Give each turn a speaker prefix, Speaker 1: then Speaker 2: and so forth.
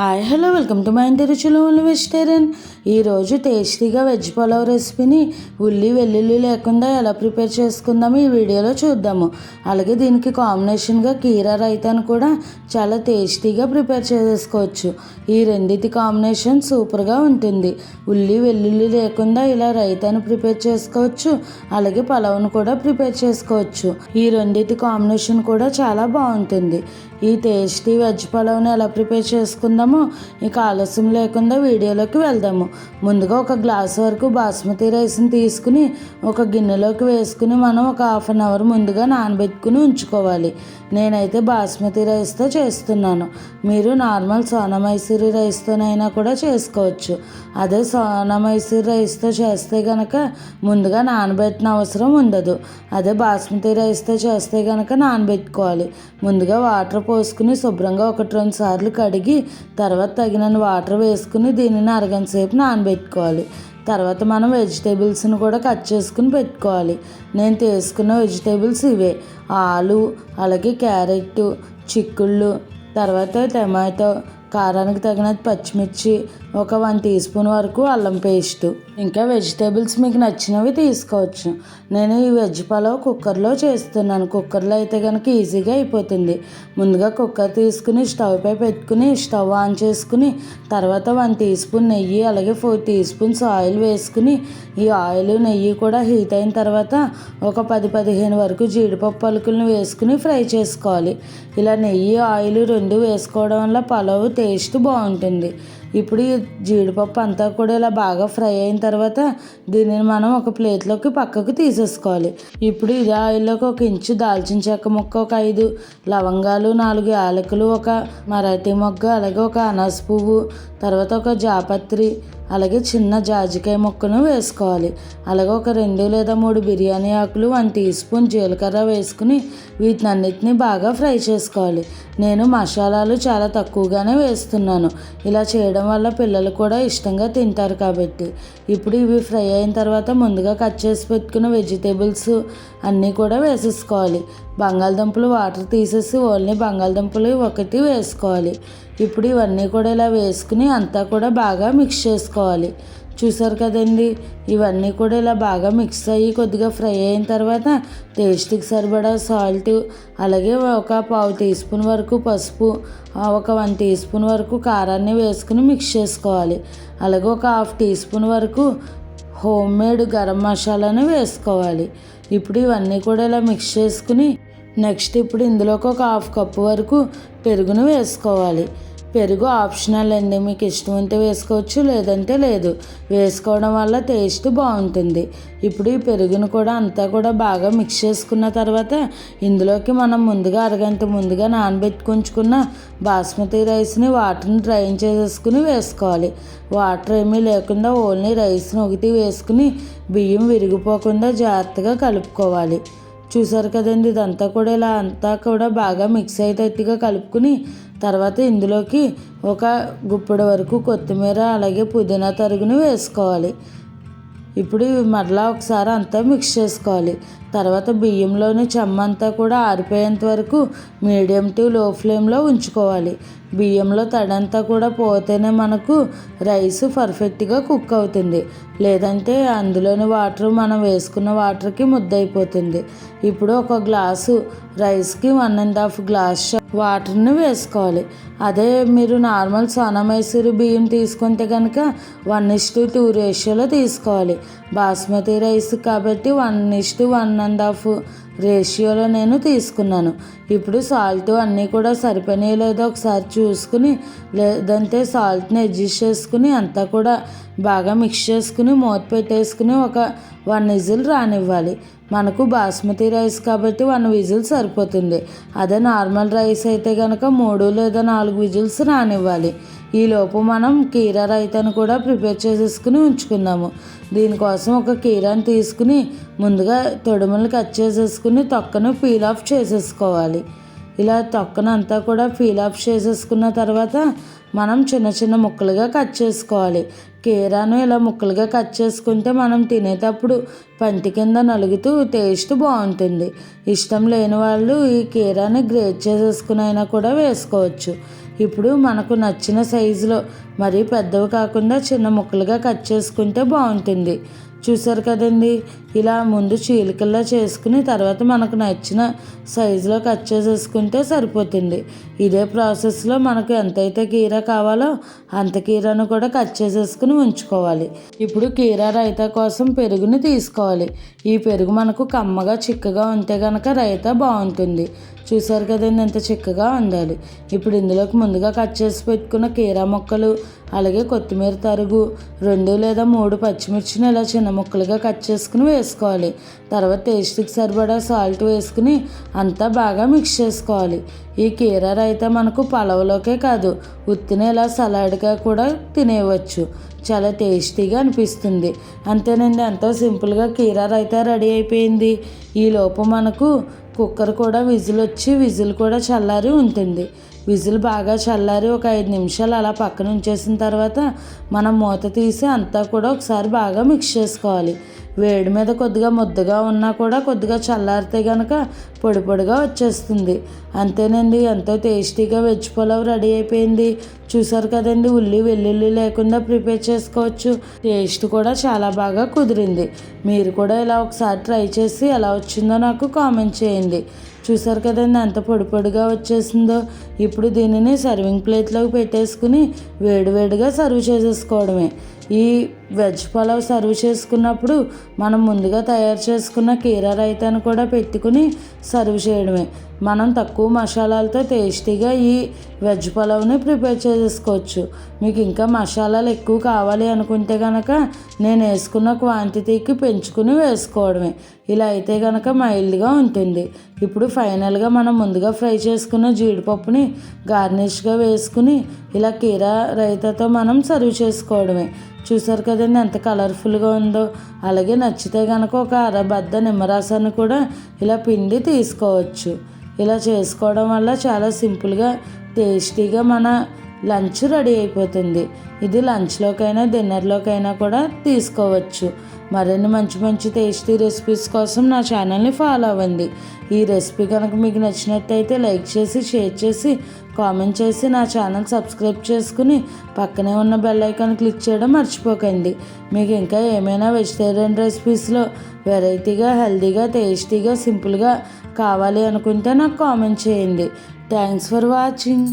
Speaker 1: Hi hello welcome to my ఇంటి రుచులు vegetarian ఈరోజు టేస్టీగా వెజ్ పులావ్ రెసిపీని ఉల్లి వెల్లుల్లి లేకుండా ఎలా ప్రిపేర్ చేసుకుందామో ఈ వీడియోలో చూద్దాము. అలాగే దీనికి కాంబినేషన్గా కీరా రైతాను కూడా చాలా టేస్టీగా ప్రిపేర్ చేసుకోవచ్చు. ఈ రెండింటి కాంబినేషన్ సూపర్గా ఉంటుంది. ఉల్లి వెల్లుల్లి లేకుండా ఇలా రైతాను ప్రిపేర్ చేసుకోవచ్చు. అలాగే పలావ్ను కూడా ప్రిపేర్ చేసుకోవచ్చు. ఈ రెండింటి కాంబినేషన్ కూడా చాలా బాగుంటుంది. ఈ టేస్టీ వెజ్ పలావ్ని ఎలా ప్రిపేర్ చేసుకుందాం చేసుకుందాము ఇక ఆలస్యం లేకుండా వీడియోలోకి వెళ్దాము. ముందుగా ఒక గ్లాస్ వరకు బాస్మతి రైస్ని తీసుకుని ఒక గిన్నెలోకి వేసుకుని మనం ఒక హాఫ్ అన్ అవర్ ముందుగా నానబెట్టుకుని ఉంచుకోవాలి. నేనైతే బాస్మతి రైస్తో చేస్తున్నాను. మీరు నార్మల్ సోనా మైసూరి రైస్తోనైనా కూడా చేసుకోవచ్చు. అదే సోనా మైసూరి రైస్తో చేస్తే కనుక ముందుగా నానబెట్టిన అవసరం ఉండదు. అదే బాస్మతి రైస్తో చేస్తే కనుక నానబెట్టుకోవాలి. ముందుగా వాటర్ పోసుకుని శుభ్రంగా ఒకటి రెండు సార్లు కడిగి తర్వాత తగినన్ని వాటర్ వేసుకుని దీనిని అరగంట సేపు నానబెట్టుకోవాలి. తర్వాత మనం వెజిటేబుల్స్ని కూడా కట్ చేసుకుని పెట్టుకోవాలి. నేను తీసుకున్న వెజిటేబుల్స్ ఇవే. ఆలు అలాగే క్యారెట్ చిక్కుళ్ళు తర్వాత టమాటో కారానికి తగిన పచ్చిమిర్చి ఒక వన్ టీ స్పూన్ వరకు అల్లం పేస్ట్. ఇంకా వెజిటేబుల్స్ మీకు నచ్చినవి తీసుకోవచ్చు. నేను ఈ వెజ్ పలావ్ కుక్కర్లో చేస్తున్నాను. కుక్కర్లో అయితే కనుక ఈజీగా అయిపోతుంది. ముందుగా కుక్కర్ తీసుకుని స్టవ్ పై పెట్టుకుని స్టవ్ ఆన్ చేసుకుని తర్వాత వన్ టీ స్పూన్ నెయ్యి అలాగే ఫోర్ టీ స్పూన్స్ ఆయిల్ వేసుకుని ఈ ఆయిల్ నెయ్యి కూడా హీట్ అయిన తర్వాత ఒక పది పదిహేను వరకు జీడిపప్పు పలుకులను వేసుకుని ఫ్రై చేసుకోవాలి. ఇలా నెయ్యి ఆయిల్ రెండు వేసుకోవడం వల్ల పలావ్ టేస్ట్ బాగుంటుంది. ఇప్పుడు ఈ జీడిపప్పు అంతా కూడా ఇలా బాగా ఫ్రై అయిన తర్వాత దీనిని మనం ఒక ప్లేట్లోకి పక్కకు తీసేసుకోవాలి. ఇప్పుడు ఇదే ఆయిల్లోకి ఒక ఇంచు దాల్చిన చెక్క ముక్క ఒక ఐదు లవంగాలు నాలుగు యాలకులు ఒక మరాఠీ మొగ్గ అలాగే ఒక అనాస పువ్వు తర్వాత ఒక జాపత్రి అలాగే చిన్న జాజికాయ ముక్కను వేసుకోవాలి. అలాగే ఒక రెండు లేదా మూడు బిర్యానీ ఆకులు వన్ టీ స్పూన్ జీలకర్ర వేసుకుని వీటిని అన్నిటిని బాగా ఫ్రై చేసుకోవాలి. నేను మసాలాలు చాలా తక్కువగానే వేస్తున్నాను. ఇలా చేయడం వల్ల పిల్లలు కూడా ఇష్టంగా తింటారు కాబట్టి. ఇప్పుడు ఇవి ఫ్రై అయిన తర్వాత ముందుగా కట్ చేసి పెట్టుకున్న వెజిటేబుల్స్ అన్నీ కూడా వేసేసుకోవాలి. బంగాళదుంపలు వాటర్ తీసేసి ఓన్లీ బంగాళదుంపలు ఒకటి వేసుకోవాలి. ఇప్పుడు ఇవన్నీ కూడా ఇలా వేసుకుని అంతా కూడా బాగా మిక్స్ చేసుకోవాలి. చూసారు కదండి? ఇవన్నీ కూడా ఇలా బాగా మిక్స్ అయ్యి కొద్దిగా ఫ్రై అయిన తర్వాత టేస్ట్కి సరిపడా సాల్ట్ అలాగే ఒక పావు టీ స్పూన్ వరకు పసుపు ఒక వన్ టీ స్పూన్ వరకు కారాన్ని వేసుకుని మిక్స్ చేసుకోవాలి. అలాగే ఒక హాఫ్ టీ స్పూన్ వరకు హోమ్ మేడ్ గరం మసాలాను వేసుకోవాలి. ఇప్పుడు ఇవన్నీ కూడా ఇలా మిక్స్ చేసుకుని నెక్స్ట్ ఇప్పుడు ఇందులోకి ఒక హాఫ్ కప్పు వరకు పెరుగును వేసుకోవాలి. పెరుగు ఆప్షనల్ అండి. మీకు ఇష్టం ఉంటే వేసుకోవచ్చు లేదంటే లేదు. వేసుకోవడం వల్ల టేస్ట్ బాగుంటుంది. ఇప్పుడు ఈ పెరుగును కూడా అంతా కూడా బాగా మిక్స్ చేసుకున్న తర్వాత ఇందులోకి మనం ముందుగా అరగంట ముందుగా నానబెట్టుకుంచుకున్న బాస్మతి రైస్ని వాటర్ని డ్రైన్ చేసేసుకుని వేసుకోవాలి. వాటర్ ఏమీ లేకుండా ఓన్లీ రైస్ని ఒకటి వేసుకుని బియ్యం విరిగిపోకుండా జాగ్రత్తగా కలుపుకోవాలి. చూసారు కదండి ఇదంతా కూడా ఇలా అంతా కూడా బాగా మిక్స్ అయ్యేటట్టుగా కలుపుకుని తర్వాత ఇందులోకి ఒక గుప్పడి వరకు కొత్తిమీర అలాగే పుదీనా తరుగును వేసుకోవాలి. ఇప్పుడు మరలా ఒకసారి అంతా మిక్స్ చేసుకోవాలి. తర్వాత బియ్యంలోని చెమ్మంతా కూడా ఆరిపోయేంత వరకు మీడియం టు లో ఫ్లేమ్లో ఉంచుకోవాలి. బియ్యంలో తడంతా కూడా పోతేనే మనకు రైస్ పర్ఫెక్ట్గా కుక్ అవుతుంది. లేదంటే అందులోని వాటర్ మనం వేసుకున్న వాటర్కి ముద్దయిపోతుంది. ఇప్పుడు ఒక గ్లాసు రైస్కి వన్ అండ్ హాఫ్ గ్లాస్ వాటర్ని వేసుకోవాలి. అదే మీరు నార్మల్ సోనామైసూరు బియ్యం తీసుకుంటే కనుక వన్ ఇస్టు టూ రేషియోలో తీసుకోవాలి. బాస్మతి రైస్ కాబట్టి one is to one and half రేషియోలో నేను తీసుకున్నాను. ఇప్పుడు సాల్ట్ అన్నీ కూడా సరిపోయినాయి లేదో ఒకసారి చూసుకుని లేదంటే సాల్ట్ని అడ్జస్ట్ చేసుకుని అంతా కూడా బాగా మిక్స్ చేసుకుని మూత పెట్టేసుకుని ఒక వన్ విజిల్ రానివ్వాలి. మనకు బాస్మతి రైస్ కాబట్టి వన్ విజిల్ సరిపోతుంది. అదే నార్మల్ రైస్ అయితే కనుక మూడు లేదా నాలుగు విజిల్స్ రానివ్వాలి. ఈలోపు మనం కీరా రైతాను కూడా ప్రిపేర్ చేసేసుకుని ఉంచుకుందాము. దీనికోసం ఒక కీరాని తీసుకుని ముందుగా తొడుములు కట్ చేసేసుకుని తొక్కను పీల్ ఆఫ్ చేసేసుకోవాలి. ఇలా తొక్కనంతా కూడా పీల్ ఆఫ్ చేసేసుకున్న తర్వాత మనం చిన్న చిన్న ముక్కలుగా కట్ చేసుకోవాలి. కీరాను ఇలా ముక్కలుగా కట్ చేసుకుంటే మనం తినేటప్పుడు పంటి కింద నలుగుతూ టేస్ట్ బాగుంటుంది. ఇష్టం లేని వాళ్ళు ఈ కీరాని గ్రేట్ చేసేసుకునైనా అయినా కూడా వేసుకోవచ్చు. ఇప్పుడు మనకు నచ్చిన సైజులో మరీ పెద్దవి కాకుండా చిన్న ముక్కలుగా కట్ చేసుకుంటే బాగుంటుంది. చూసారు కదండి? ఇలా ముందు చీలికల్లా చేసుకుని తర్వాత మనకు నచ్చిన సైజులో కట్ చేసేసుకుంటే సరిపోతుంది. ఇదే ప్రాసెస్లో మనకు ఎంతైతే కీర కావాలో అంత కీరను కూడా కట్ చేసేసుకుని ఉంచుకోవాలి. ఇప్పుడు కీర రైతా కోసం పెరుగుని తీసుకోవాలి. ఈ పెరుగు మనకు కమ్మగా చిక్కగా ఉంటే కనుక రైతా బాగుంటుంది. చూసారు కదండి ఎంత చిక్కగా ఉండాలి. ఇప్పుడు ఇందులోకి ముందుగా కట్ చేసి పెట్టుకున్న కీరా ముక్కలు అలాగే కొత్తిమీర తరుగు రెండు లేదా మూడు పచ్చిమిర్చిని ఇలా చిన్న ముక్కలుగా కట్ చేసుకుని వేసుకోవాలి వేసుకోవాలి. తర్వాత టేస్ట్కి సరిపడా సాల్ట్ వేసుకుని అంతా బాగా మిక్స్ చేసుకోవాలి. ఈ కీరర్ అయితే మనకు పలవలోకే కాదు ఉత్తిన ఇలా సలాడ్గా కూడా తినేయవచ్చు. చాలా టేస్టీగా అనిపిస్తుంది. అంతేనండి ఎంతో సింపుల్గా కీరా అయితే రెడీ అయిపోయింది. ఈ మనకు కుక్కర్ కూడా విజిల్ వచ్చి విజిల్ కూడా చల్లారి ఉంటుంది. విజిల్ బాగా చల్లారి ఒక ఐదు నిమిషాలు అలా పక్కన ఉంచేసిన తర్వాత మనం మూత తీసి అంతా కూడా ఒకసారి బాగా మిక్స్ చేసుకోవాలి. వేడి మీద కొద్దిగా ముద్దగా ఉన్నా కూడా కొద్దిగా చల్లారితే కనుక పొడి పొడిగా వచ్చేస్తుంది. అంతేనండి ఎంతో టేస్టీగా వెజ్ పులావ్ రెడీ అయిపోయింది. చూసారు కదండి ఉల్లి వెల్లుల్లి లేకుండా ప్రిపేర్ చేసుకోవచ్చు. టేస్ట్ కూడా చాలా బాగా కుదిరింది. మీరు కూడా ఇలా ఒకసారి ట్రై చేసి ఎలా వచ్చిందో నాకు కామెంట్ చేయండి. చూసారు కదండి ఎంత పొడి పొడిగా వచ్చేసిందో. ఇప్పుడు దీనిని సర్వింగ్ ప్లేట్లోకి పెట్టేసుకుని వేడివేడిగా సర్వ్ చేసేసుకోవడమే. ఈ వెజ్ పలావ్ సర్వ్ చేసుకున్నప్పుడు మనం ముందుగా తయారు చేసుకున్న కీరా రైతాను కూడా పెట్టుకుని సర్వ్ చేయడమే. మనం తక్కువ మసాలాలతో టేస్టీగా ఈ వెజ్ పలావ్ని ప్రిపేర్ చేసుకోవచ్చు. మీకు ఇంకా మసాలాలు ఎక్కువ కావాలి అనుకుంటే కనుక నేను వేసుకున్న క్వాంటిటీకి పెంచుకుని వేసుకోవడమే. ఇలా అయితే కనుక మైల్డ్గా ఉంటుంది. ఇప్పుడు ఫైనల్గా మనం ముందుగా ఫ్రై చేసుకున్న జీడిపప్పుని గార్నిష్గా వేసుకుని ఇలా కీరా రైతాతో మనం సర్వ్ చేసుకోవడమే. చూసారు కదండి ఎంత కలర్ఫుల్గా ఉందో. అలాగే నచ్చితే కనుక ఒక అరబద్ద నిమ్మరసాన్ని కూడా ఇలా పిండి తీసుకోవచ్చు. ఇలా చేసుకోవడం వల్ల చాలా సింపుల్గా టేస్టీగా మన లంచ్ రెడీ అయిపోతుంది. ఇది లంచ్లోకైనా డిన్నర్లోకైనా కూడా తీసుకోవచ్చు. మరిన్ని మంచి మంచి టేస్టీ రెసిపీస్ కోసం నా ఛానల్ని ఫాలో అవ్వండి. ఈ రెసిపీ కనుక మీకు నచ్చినట్టయితే లైక్ చేసి షేర్ చేసి కామెంట్ చేసి నా ఛానల్ సబ్స్క్రైబ్ చేసుకుని పక్కనే ఉన్న బెల్ ఐకాన్ క్లిక్ చేయడం మర్చిపోకండి. మీకు ఇంకా ఏమైనా వెజిటేరియన్ రెసిపీస్లో వెరైటీగా హెల్తీగా టేస్టీగా సింపుల్గా కావాలి అనుకుంటే నాకు కామెంట్ చేయండి. Thanks for watching.